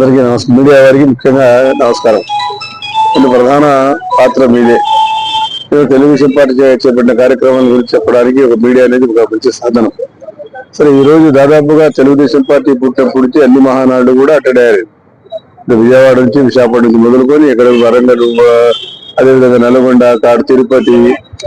అందరికీ నమస్కారం మీడియా వారికి ముఖ్యంగా నమస్కారం. కొన్ని ప్రధాన పాత్ర మీదే. తెలుగుదేశం పార్టీ చేపట్టిన కార్యక్రమాల గురించి చెప్పడానికి ఒక మీడియా అనేది ఒక మంచి సాధనం. సరే ఈ రోజు దాదాపుగా తెలుగుదేశం పార్టీ పుట్టినప్పటి నుంచి అన్ని మహానాడు కూడా అటెండ్ అయ్యారు విజయవాడ నుంచి విశాఖపట్నం నుంచి మొదలుకొని ఇక్కడ వరంగల్ అదేవిధంగా నల్గొండ కాడు తిరుపతి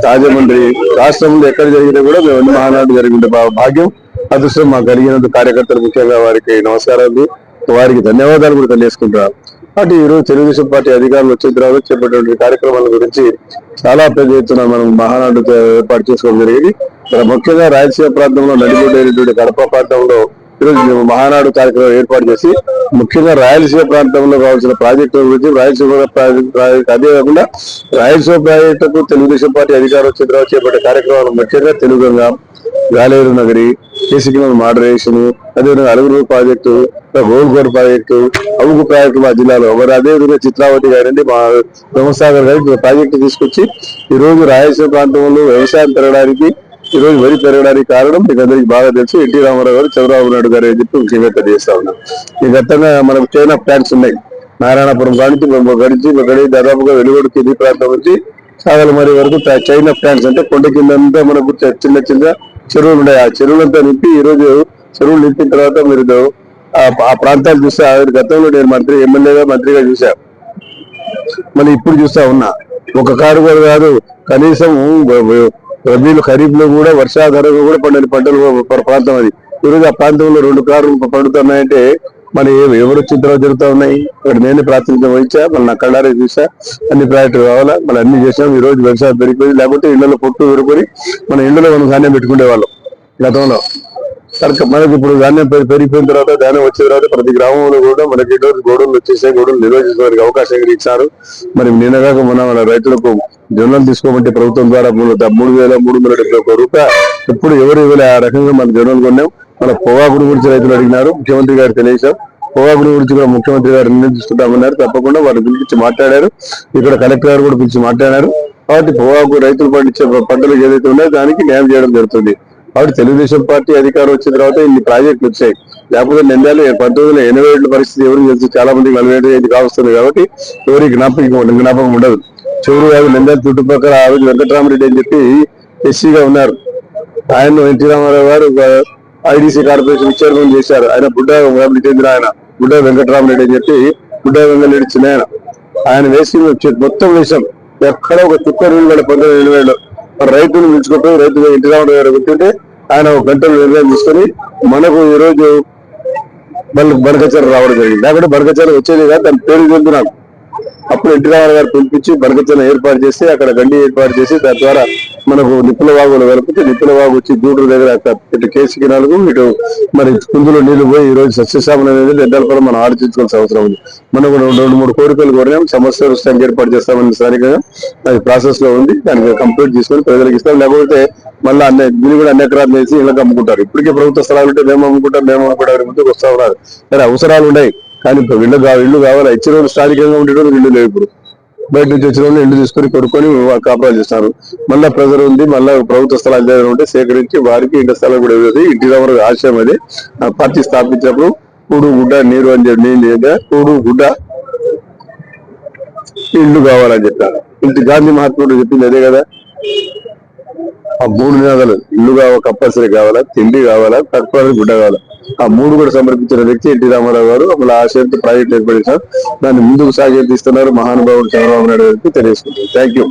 రాజమండ్రి రాష్ట్రంలో ఎక్కడ జరిగినా కూడా మేము అన్ని మహానాడు జరిగిన భాగ్యం. అదృష్టం మాకు కలిగినందుకు కార్యకర్తలు ముఖ్యంగా వారికి నమస్కారాలు. వారికి ధన్యవాదాలు కూడా తెలియజేసుకుంటున్నాను. అటు ఈ రోజు తెలుగుదేశం పార్టీ అధికారులు వచ్చిన తర్వాత చేపట్టిన కార్యక్రమాల గురించి చాలా పెద్ద ఎత్తున మనం మహానాడు ఏర్పాటు చేసుకోవడం జరిగింది. ముఖ్యంగా రాయలసీమ ప్రాంతంలో నడిబొడ్డైనటువంటి కడప ప్రాంతంలో ఈరోజు మేము మహానాడు కార్యక్రమం ఏర్పాటు చేసి ముఖ్యంగా రాయలసీమ ప్రాంతంలో కావాల్సిన ప్రాజెక్టుల గురించి రాయలసీమ ప్రాజెక్టు అదే కాకుండా రాయలసీమ ప్రాజెక్టుకు తెలుగుదేశం పార్టీ అధికారం వచ్చిన తర్వాత చేపట్టే కార్యక్రమాలు ముఖ్యంగా తెలుగుగా గాలేరు నగరి కేసికిలం మోడరేషన్ అదేవిధంగా అలుగురు ప్రాజెక్టు గోల్కోట్ ప్రాజెక్టు అవుగు ప్రాజెక్టు మా జిల్లాలో. మరి అదేవిధంగా చిత్రావతి గారండి మా బ్రహ్మసాగర్ గారి ప్రాజెక్టు తీసుకొచ్చి ఈ రోజు రాయలసీమ ప్రాంతంలో వ్యవసాయం పెరగడానికి ఈ రోజు వరి పెరగడానికి కారణం మీకు అందరికి బాగా తెలుసు. ఎన్టీ రామారావు గారు చంద్రబాబు నాయుడు గారు అని చెప్పి ముఖ్యంగా తెలియజేస్తా ఉన్నాం. ఈ గతంగా మనకు చైనా ప్లాంట్స్ ఉన్నాయి. నారాయణపురం కానించి గడిచి గడి దాదాపుగా వెలుగొండ కింది ప్రాంతం నుంచి సాగలమరి వరకు చైనా ప్లాంట్స్ అంటే కొండ కింద అంతా మనకు చిన్న చిన్న చెరువులు ఉన్నాయి. ఆ చెరువులంతా నింపి ఈ రోజు చెరువులు నింపిన తర్వాత మీరు ఆ ప్రాంతాలు చూస్తే ఆ గతంలో నేను మంత్రి ఎమ్మెల్యేగా మంత్రిగా చూసా మళ్ళీ ఇప్పుడు చూస్తా ఉన్నా. ఒక కారు కూడా కాదు కనీసం రబీలు ఖరీఫ్లో కూడా వర్షాధారంగా కూడా పండని పంటలు ప్రాంతం అది. ఈరోజు ఆ ప్రాంతంలో రెండు కార్లు పండుతున్నాయంటే మరి ఎవ- ఎవరు చిత్రాలు జరుగుతూ ఉన్నాయి? ఇక్కడ నేను ప్రాతినిధ్యం వహించా? మళ్ళీ నా కళ్ళారే చూసా? అన్ని ప్రాజెక్టులు కావాలా? మళ్ళీ అన్ని చేసాం ఈ రోజు వ్యవసాయం పెరిగిపోయింది. లేకపోతే ఇళ్ళలో పొట్టు పెరుకొని మన ఇళ్ళలో మనం ధాన్యం పెట్టుకునే వాళ్ళం. గతంలో. కనుక మనకి ఇప్పుడు ధాన్యం పెరిగిపోయిన తర్వాత ధాన్యం వచ్చిన తర్వాత ప్రతి గ్రామంలో కూడా మనకి ఈరోజు గోడలు వచ్చేసాయి గోడలు నిర్వహించడానికి అవకాశం ఇచ్చారు మరి నిన్నగాక మన మన రైతులకు జొన్నలు తీసుకోమంటే ప్రభుత్వం ద్వారా మూడు వేల మూడు వందల డెబ్బై ఒక్క రూపాయ ఇప్పుడు ఎవరు ఇవ్వలే? ఆ రకంగా మన జొన్నలు కొన్నాం. మన పొగాకుడు గురించి రైతులు అడిగినారు. ముఖ్యమంత్రి గారు తెలియజేశారు. పొగాకుడు గురించి కూడా ముఖ్యమంత్రి గారు నిర్ణయం తీసుకుంటామన్నారు తప్పకుండా వారిని పిలిపించి మాట్లాడారు. ఇక్కడ కలెక్టర్ గారు కూడా పిలిచి మాట్లాడారు. కాబట్టి పొగాకు రైతులు పండించే పంటలు ఏదైతే ఉన్నాయో దానికి న్యాయం చేయడం జరుగుతుంది. కాబట్టి తెలుగుదేశం పార్టీ అధికారం వచ్చిన తర్వాత ఇన్ని ప్రాజెక్టులు వచ్చాయి. లేకపోతే నిందాలు పంతొమ్మిది వందల ఎనభై ఏళ్ళ పరిస్థితి ఎవరికి తెలుసు? చాలా మందికి నలభై ఏడు కావస్తుంది కాబట్టి ఎవరికి జ్ఞాపకం ఉండదు, జ్ఞాపకం ఉండదు. చెవులు కాదు నిందాలు చుట్టుపక్కల ఆ రోజు వెంకటరామరెడ్డి అని చెప్పి ఎస్సీగా ఉన్నారు. ఆయన ఎన్టీ రామారావు గారు ఐడిసి కార్పొరేషన్ చైర్మన్ చేశారు. ఆయన బుడ్డా ఫ్యామిలీ చెందిన ఆయన బుడ్డా వెంకటరామరెడ్డి అని చెప్పి బుడ్డా వెంకటరెడ్డి చిన్న ఆయన. ఆయన వేసి మొత్తం వేశాం ఎక్కడ ఒక చుక్క రూల్ కూడా పంతొమ్మిది ఎనభై ఏళ్ళు రైతులు పిలుచుకుంటూ రైతులు ఎన్టీ రామారావు గారు కూర్చుంటే ఆయన ఒక గంటలు నిర్ణయం తీసుకొని మనకు ఈ రోజు మళ్ళీ బనకచర రావడం జరిగింది. లేకపోతే బనకచర వచ్చేది కాదు దాని పేరు చెందుతున్నాను నాకు. అప్పుడు ఎన్టీ రామారావు గారు పిలిపించి బనకచన ఏర్పాటు చేసి అక్కడ గండి ఏర్పాటు చేసి దాని ద్వారా మనకు నిప్పుల వాగులు కలిపితే నిప్పుల వాగు వచ్చి గూడూరు దగ్గర ఇటు కేసు నాలుగు ఇటు మరి కుందులో నీళ్ళు పోయి ఈ రోజు సస్యశామం అనేది రెండాల కూడా మనం ఆలోచించుకోవాల్సిన అవసరం ఉంది. మనకు రెండు మూడు కోరికలు కోరినాం. సమస్య వృష్టానికి ఏర్పాటు చేస్తామని స్థానికంగా అది ప్రాసెస్లో ఉంది. దానికి కంప్లీట్ చేసుకొని ప్రజలకు ఇస్తాం. లేకపోతే మళ్ళీ అన్ని దీన్ని కూడా అన్ని ఎకరాలు వేసి ఇళ్ళకి అమ్ముకుంటారు. ఇప్పటికే ప్రభుత్వ స్థలాలు ఉంటే మేము అమ్ముకుంటాం మేము అమ్ముకుంటాం ముందుకు వస్తా ఉన్నారు. సరే అవసరాలు ఉన్నాయి. కానీ ఇప్పుడు ఇల్లు కావాలి ఇల్లు కావాలి. ఇచ్చిన వాళ్ళు స్థానికంగా ఉండేటప్పుడు ఇల్లు లేవు ఇప్పుడు. బయట నుంచి వచ్చిన వాళ్ళు ఇల్లు తీసుకొని కొనుక్కొని కాపురాలు చేస్తారు. మళ్ళీ ప్రెజర్ ఉంది మళ్ళీ ప్రభుత్వ స్థలాలు ఏదైనా ఉంటే సేకరించి వారికి ఇంటి స్థలం కూడా ఇవ్వదు. ఇంటి దగ్గర ఆశయం అది. ఆ పార్టీ స్థాపించినప్పుడు కూడు గుడ్డ నీరు అని చెప్పి నేను లేదా కూడు గుడ్డ ఇల్లు కావాలని చెప్పారు ఇంటి గాంధీ మహాత్ముడు చెప్పింది అదే కదా. ఆ మూడు నినాదాలు. ఇల్లు కావాలి కంపల్సరీ కావాలా తిండి కావాలా తక్కువ గుడ్డ కావాలా. ఆ మూడు కూడా సమర్పించిన వ్యక్తి ఎన్టీ రామారావు గారు. మళ్ళీ ఆశయంతో ప్రాజెక్ట్ ఏర్పడించారు దాన్ని ముందుకు సాగేదిస్తున్నారు మహానుభావుడు చంద్రబాబు నాయుడు గారికి తెలియజేసుకుంటారు థ్యాంక్ యూ